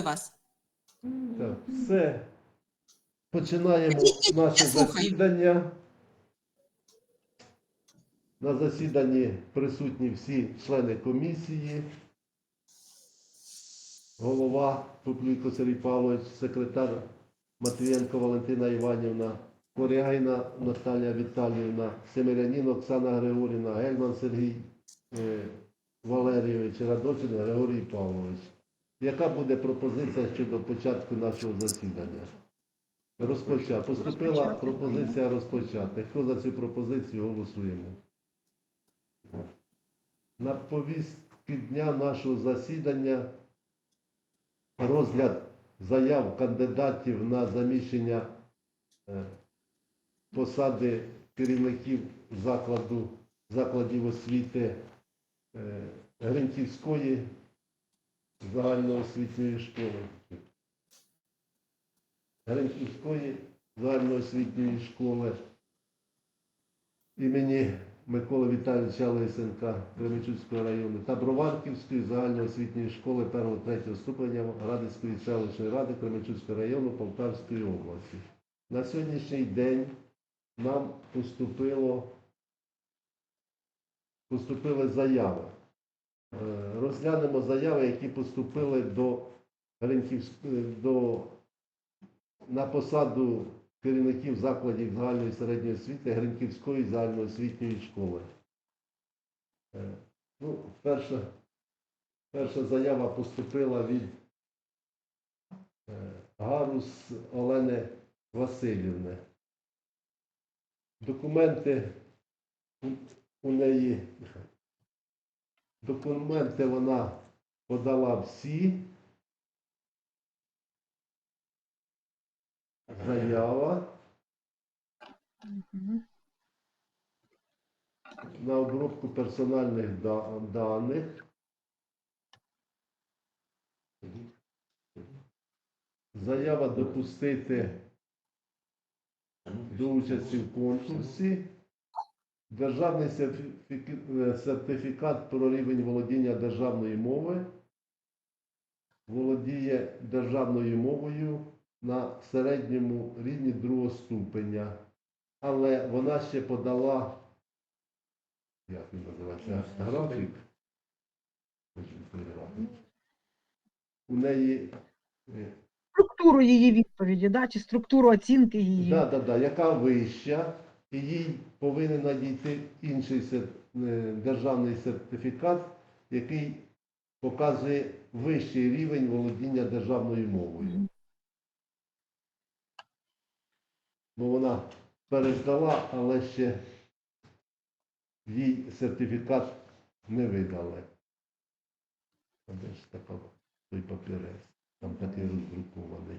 вас. Так, все. Починаємо наше засідання. На засіданні присутні всі члени комісії. Голова Поплюйко Сергій Павлович, секретар Матвієнко Валентина Іванівна, Корягайна Наталія Віталіївна, Семирянін Оксана Григорівна, Гельман Сергій е, Валерійович, Радочин Григорій Павлович. Яка буде пропозиція щодо початку нашого засідання? Розпочати. Поступила пропозиція розпочати. Хто за цю пропозицію голосуємо? На повістки дня нашого засідання розгляд заяв кандидатів на заміщення е, посади керівників закладу, закладів освіти е, Гринківської загальноосвітньої школи. Гринківської загальноосвітньої школи імені Миколи Віталійовича Лисенка Кременчуцького району та Броварківської загальноосвітньої школи 1-3 ступеня Радицької селищної ради Кременчуцького району Полтавської області. На сьогоднішній день нам поступило, поступили заяви. Розглянемо заяви, які поступили до до на посаду керівників закладів загальної середньої освіти Гринківської загальноосвітньої школи. Е, Ну, перша, перша заява поступила від е, Гарус Олени Васильівни. Документи у неї Документи вона подала всі. Заява на обробку персональних даних. Заява допустити до участі в конкурсі. Державний е, сертифікат про рівень володіння державної мови. Володіє державною мовою на середньому рівні другого ступеня. Але вона ще подала, як він називається, графік. У неї е, Структуру її відповіді, да? чи структуру оцінки її. Да, да, да, яка вища, і їй повинен надійти інший е, державний сертифікат, який показує вищий рівень володіння державною мовою. Бо вона переждала, але ще їй сертифікат не видали. А де ж така той папірець? Там такий роздрукований.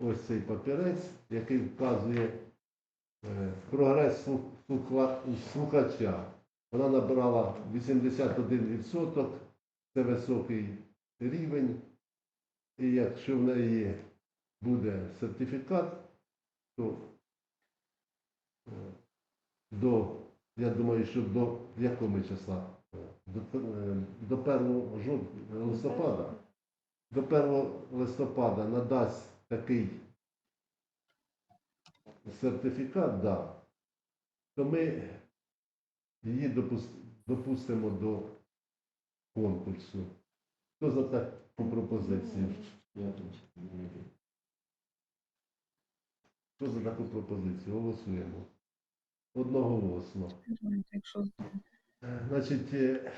Ось цей папірець, який вказує е, прогрес слух- слухача. Вона набрала 81%, це високий рівень. І якщо в неї буде сертифікат, то е, до, я думаю, що до якого числа? До, е, до 1 жовтня, листопада. До 1 листопада надасть такий сертифікат, да, то ми її допустимо до конкурсу. Хто за таку пропозицію? Хто за таку пропозицію? Голосуємо. Одноголосно. Значить, е,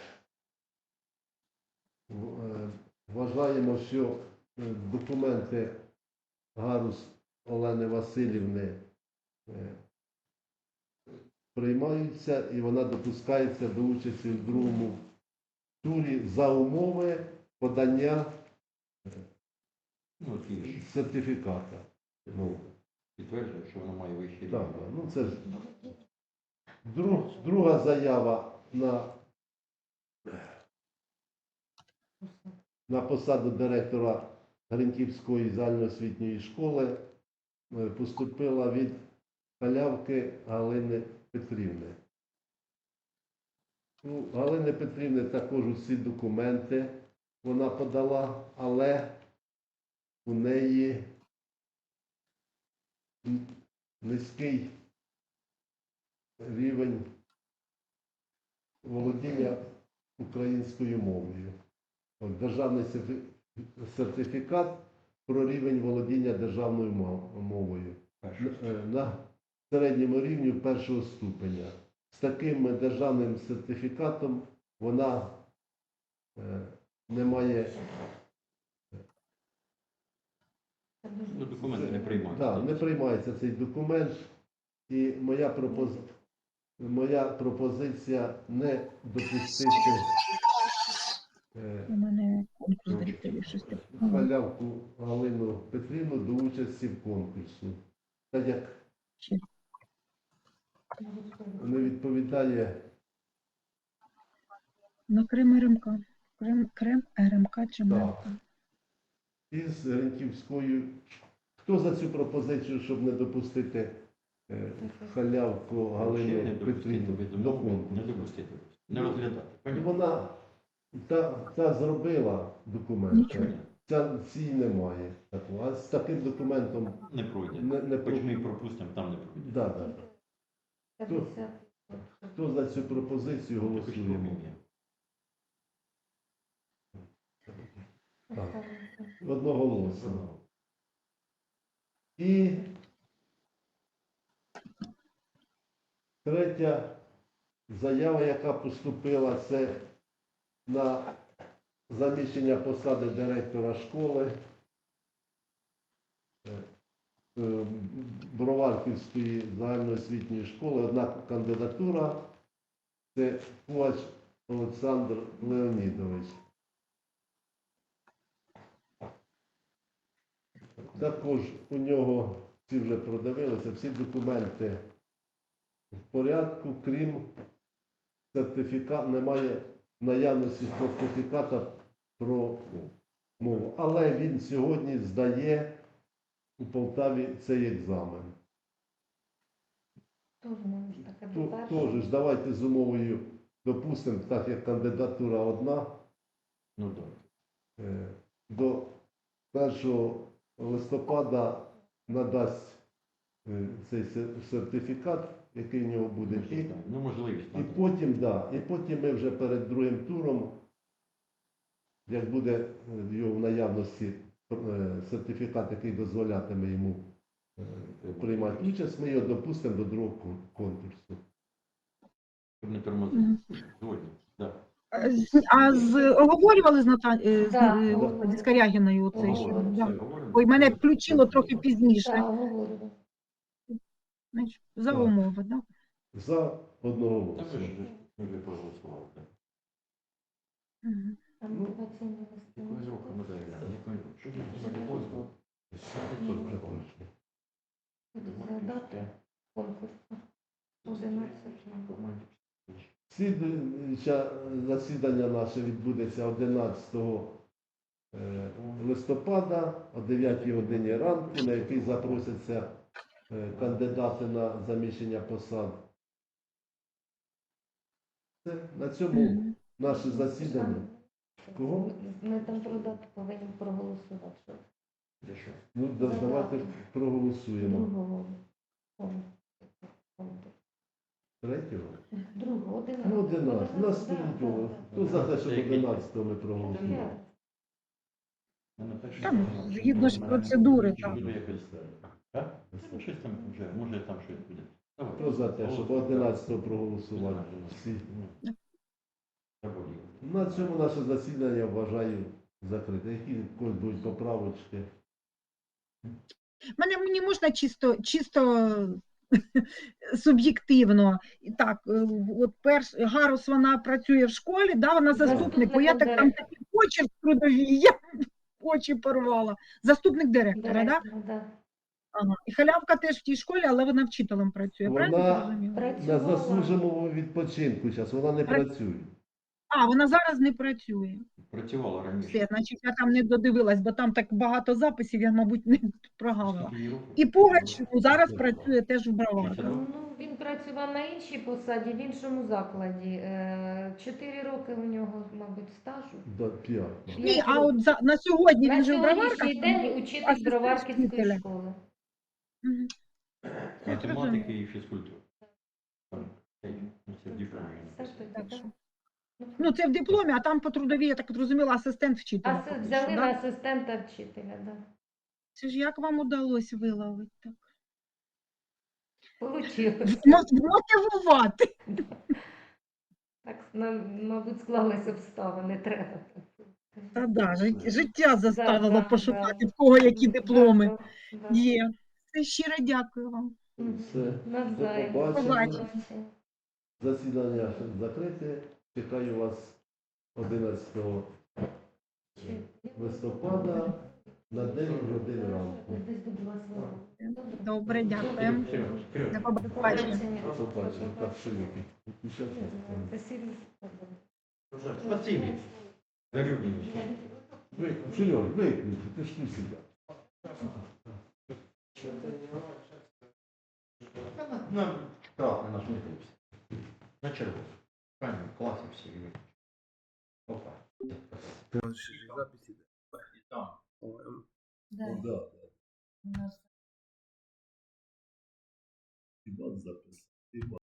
е, вважаємо, що е, документи Гарус Олени Васильівни е, приймаються і вона допускається до участі в другому турі за умови подання Ну, ті сертифіката. Ну, підтверджує, що вона має вищий так, ну це ж друг, друга заява на на посаду директора Гринківської загальноосвітньої школи е, поступила від халявки Галини Петрівни. У Галини Петрівни також усі документи вона подала, але у неї низький рівень володіння українською мовою. Державний сертифікат про рівень володіння державною мовою е, на середньому рівні першого ступеня. З таким державним сертифікатом вона е, не має Ну, документи не приймають. Да, не приймається цей документ. І моя, пропоз... моя пропозиція не допустити е, конкурс щось таке. Ага. халявку Галину Петрівну до участі в конкурсі. Так як не відповідає На Крим РМК. Крим, Крим РМК чи Так. Із Ренківською. Хто за цю пропозицію, щоб не допустити е, халявку допустити, Петрівну до домовили, не допустити. Не розглядати. І Вона та, та зробила документ. Нічого. Ця цій немає такого. А з таким документом Не пройде. не, не Хоч ми і пропустимо, там не пройде. да, да. Хто, хто за цю пропозицію голосуємо? проміння. Так. Одноголосно. І третя заява, яка поступила, це на заміщення посади директора школи е, е, Броварківської загальноосвітньої школи. Одна кандидатура це Пуач Олександр Леонідович. Також у нього всі вже продивилися, всі документи в порядку, крім сертифікат, немає наявності сертифіката про мову. Але він сьогодні здає у Полтаві цей екзамен. То- Тож ж давайте з умовою допустимо, так як кандидатура одна, Ну так. е, до 1 листопада надасть е, цей сертифікат, який в нього буде. І, Ну, можливість. і потім, да, і потім ми вже перед другим туром, як буде е, його в наявності е, сертифікат, який дозволятиме йому е, приймати участь, ми його допустимо до другого конкурсу. Не тормозити. Згодні. Да. А з- А з оговорювали з Ната... з, Да, господи, з Карягіною оцей що? Да. Ой, мене включило трохи пізніше. Говорю. Значить, за Так. умови, да? За одного Та голосу. ми ж ми проголосували. так. Мгм. Там Ну, мотиваційні листи. Якою рухом? Якою? Що ж це таке? Тут вже точно. Це конкурсу. 11. Слідуюче засідання наше відбудеться 11 е, листопада о 9 годині ранку, на який запросяться кандидати на заміщення посад. Це на цьому наше засідання. Кого? Ми там про дату повинні проголосувати. що що? Ну, да- давайте проголосуємо. Другого. Третього? Другого, Ну, 11. 11. Нас да, Хто за те, щоб який? 11 ми проголосуємо? Ну, Там, згідно ж Ну, процедури, там. Так? Ну, щось там вже, може там щось буде. Давай. Хто за те, щоб 11 проголосувати? Всі. Ну. На цьому наше засідання вважаю закрите. Які когось будуть поправочки? Мене мені можна чисто, чисто суб'єктивно. Так, е, от перш Гарус вона працює в школі, да, вона заступник, бо я так там такий почерк трудовий, я очі порвала. Заступник директора, да? Да. Ага. І халявка теж в тій школі, але вона вчителем працює. Правильно Вона- я зрозуміла? На Працювала. заслуженому відпочинку зараз вона не Пра- працює. А, вона зараз не працює. Працювала раніше. Все, значить, я там не додивилась, бо там так багато записів, я, мабуть, не прогавила. І Пугач ну, зараз працює теж в Броварах. Ну, він працював на іншій посаді, в іншому закладі. Е, Чотири роки у нього, мабуть, стажу. До п'ять. Ні, а от за, на сьогодні На він же в Броварках. сьогоднішній день учитель асистент Броварківської вчителя. школи. Мгм. Математики і фізкультури. Це Так так? що. Ну, це в дипломі, а там по трудовій, я так зрозуміла, асистент вчителя. А поки взяли на да? асистента вчителя, да. Це ж як вам удалось виловити так? Получилось. Мотивувати. Так, нам, мабуть, склались обставини, треба. Та да, жит- життя заставило да, пошукати, да. в кого які дипломи. Да, да. Є. Це щиро дякую вам. Все. Навзаєм. До побачення. Засідання закрите. Чекаю вас 11 листопада на 9 годин ранку. Десь вас. Добре, серйозно. До побачення. До побачення. Так, сильники. Спасибо. Спасибі. Дарю мені. Сереж, виключи, ти ж не сюди. Та на- На красний наш виключився. На червоний. Правильно, в все. Опа. Записи. І там. Да. Да. У нас. Іван.